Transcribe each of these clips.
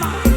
Mama.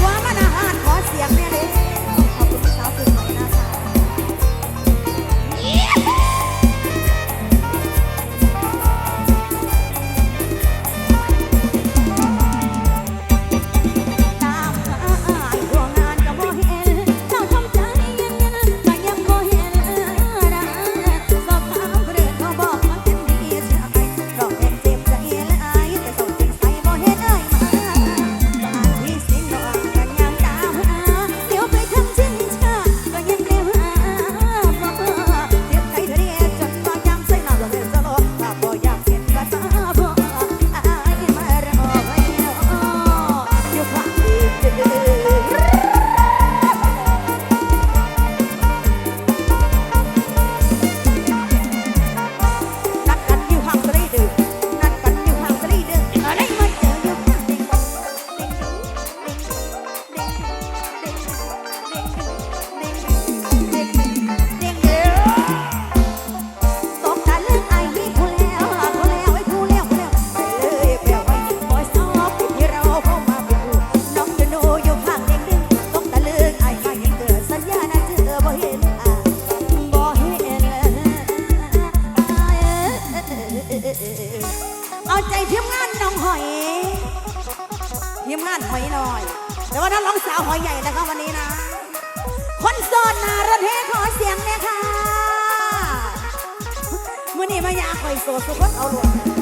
หัามันอาหารขอเสียงแม่เลย หอยใหญ่นะคะวันนี้นะ คนโซนนะรถเฮขอเสียงเลยค่ะมื่อนี้มายาคอยโซดสุขคเอาหลวง